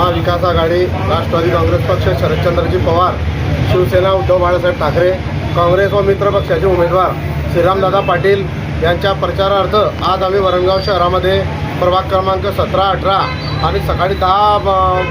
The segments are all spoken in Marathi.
महाविकास आघाडी राष्ट्रवादी काँग्रेस पक्ष शरदचंद्रजी पवार शिवसेना उद्धव बाळासाहेब ठाकरे काँग्रेस व मित्र पक्षाचे उमेदवार श्रीरामदादा पाटील यांच्या प्रचारार्थ आज आम्ही वरणगाव शहरामध्ये प्रभाग क्रमांक सतरा अठरा आणि सकाळी दहा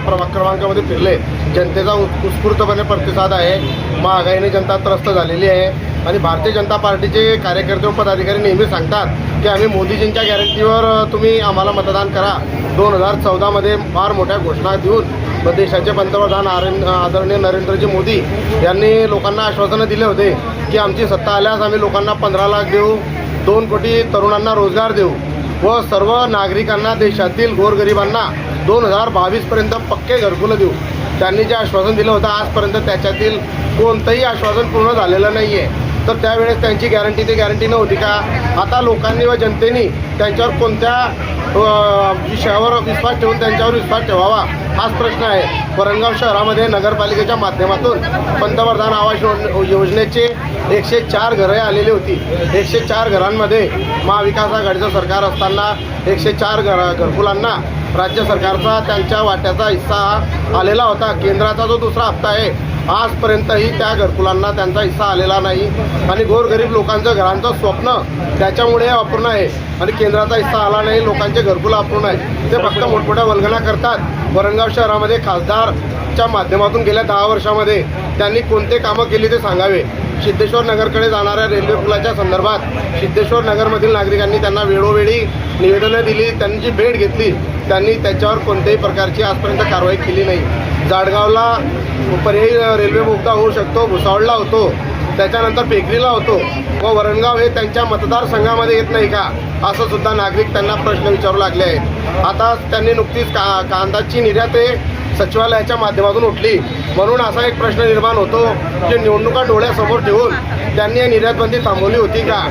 प्रभाग क्रमांकामध्ये फिरले. जनतेचा उत्- उत्स्फूर्तपणे प्रतिसाद आहे. महागाईने जनता त्रस्त झालेली आहे. आणि भारतीय जनता पार्टीचे कार्यकर्ते व पदाधिकारी नेहमी सांगतात की आम्ही मोदीजींच्या गॅरंटीवर तुम्ही आम्हाला मतदान करा. दोन हजार चौदामध्ये फार मोठ्या घोषणा देऊन व देशाचे पंतप्रधान आरेन आदरणीय नरेंद्रजी मोदी यांनी लोकांना आश्वासनं दिले होते की आमची सत्ता आल्यास आम्ही लोकांना पंधरा लाख देऊ दोन कोटी तरुणांना रोजगार देऊ व सर्व नागरिकांना देशातील गोरगरिबांना दोन हजार बावीसपर्यंत पक्के घरकुलं देऊ. त्यांनी जे आश्वासन दिलं होतं आजपर्यंत त्याच्यातील कोणतंही आश्वासन पूर्ण झालेलं नाही आहे तर त्यावेळेस त्यांची गॅरंटी ते गॅरंटी नव्हती. का आता लोकांनी व जनतेने त्यांच्यावर कोणत्या विषयावर विश्वास ठेवून त्यांच्यावर विश्वास ठेवावा? हाच प्रश्न आहे. वरणगाव शहरामध्ये नगरपालिकेच्या माध्यमातून पंतप्रधान आवास योज- योजनेचे एकशे चार घरं आलेली होती. एकशे चार घरांमध्ये महाविकास आघाडीचं सरकार असताना एकशे चार घर घरकुलांना राज्य सरकारचा त्यांच्या वाट्याचा हिस्सा हा आलेला होता. केंद्राचा जो दुसरा हप्ता आहे आजपर्यंतही त्या घरकुलांना त्यांचा हिस्सा आलेला नाही आणि गोरगरीब लोकांचं घरांचं स्वप्न त्याच्यामुळे अपूर्ण आहे आणि केंद्राचा हिस्सा आला नाही लोकांचे घरकुलं अपूर्ण आहे ते फक्त मोठमोठ्या वल्गना करतात. वरणगाव शहरामध्ये खासदारच्या माध्यमातून गेल्या दहा वर्षामध्ये त्यांनी कोणते कामं केली ते सांगावे. सिद्धेश्वर नगरकडे जाणाऱ्या रेल्वे पुलाच्या संदर्भात सिद्धेश्वर नगरमधील नागरिकांनी त्यांना वेळोवेळी निवेदनं दिली त्यांची भेट घेतली त्यांनी त्याच्यावर कोणत्याही प्रकारची आजपर्यंत कारवाई केली नाही. जाडगावला पर्यायी रेल्वे बोगदा होऊ शकतो भुसावळला होतो त्याच्यानंतर पेकरीला होतो. व वरणगाव हे त्यांच्या मतदारसंघामध्ये येत नाही का? असं सुद्धा नागरिक त्यांना प्रश्न विचारू लागले आहेत. आता त्यांनी नुकतीच का कांदाची निर्यात सचिवालयाच्या माध्यमातून उठली. म्हणून असा एक प्रश्न निर्माण होतो की निवडणुका डोळ्यासमोर ठेवून त्यांनी या निर्यातबंदी थांबवली होती का?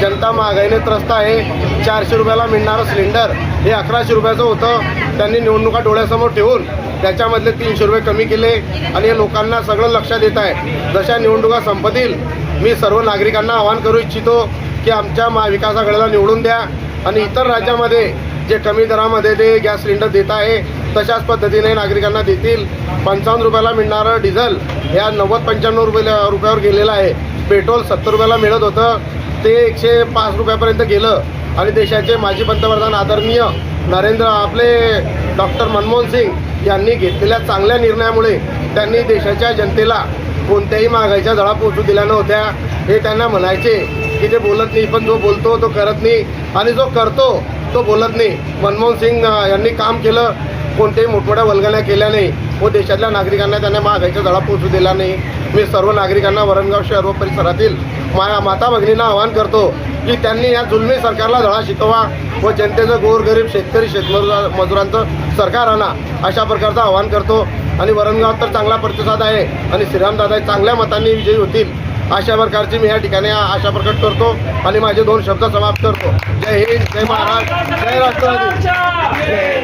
जनता महागाईने त्रस्त आहे. चारशे रुपयाला मिळणारं सिलेंडर हे अकराशे रुपयाचं होतं. त्यांनी निवडणुका डोळ्यासमोर ठेवून त्याच्यामधले तीनशे रुपये कमी केले आणि हे लोकांना सगळं लक्षात येत आहे. जशा निवडणुका संपतील मी सर्व नागरिकांना आवाहन करू इच्छितो की आमच्या महाविकास आघाडीला निवडून द्या. आणि इतर राज्यामध्ये जे कमी दरामध्ये ते गॅस सिलेंडर देत आहे तशाच पद्धतीने नागरिकांना देतील. पंचावन्न रुपयाला मिळणारं डिझेल या नव्वद पंच्याण्णव रुपये रुपयावर गेलेलं आहे. पेट्रोल सत्तर रुपयाला मिळत होतं. ते एकशे पाच रुपयापर्यंत गेलं. आणि देशाचे माजी पंतप्रधान आदरणीय नरेंद्र आपले डॉक्टर मनमोहन सिंग यांनी घेतलेल्या चांगल्या निर्णयामुळे त्यांनी देशाच्या जनतेला कोणत्याही महागाईच्या झळा पोचू दिल्या नव्हत्या. हे त्यांना म्हणायचे की ते बोलत नाही पण जो बोलतो तो करत नाही. आणि जो करतो तो बोलत नाही. मनमोहन सिंग यांनी काम केलं. कोणत्याही मोठमोठ्या वल्गण्या केल्या नाही. व देशातल्या नागरिकांना त्यांना महागाईचा धडा पोचू दिला नाही. मी सर्व नागरिकांना वरणगाव शहर व परिसरातील माया माता भगिनींना आवाहन करतो की त्यांनी या जुलमी सरकारला धडा शिकवा व जनतेचं गोरगरीब शेतकरी शेतमजुरा मजुरांचं सरकार आणा अशा प्रकारचं आवाहन करतो. आणि वरणगावात तर चांगला प्रतिसाद आहे आणि श्रीरामदादा चांगल्या मतांनी विजयी होतील. अशा प्रकारची मी या ठिकाणी आशा प्रकट करतो आणि माझे दोन शब्द समाप्त करतो. जय हिंद जय महाराज जय राष्ट्रवादी.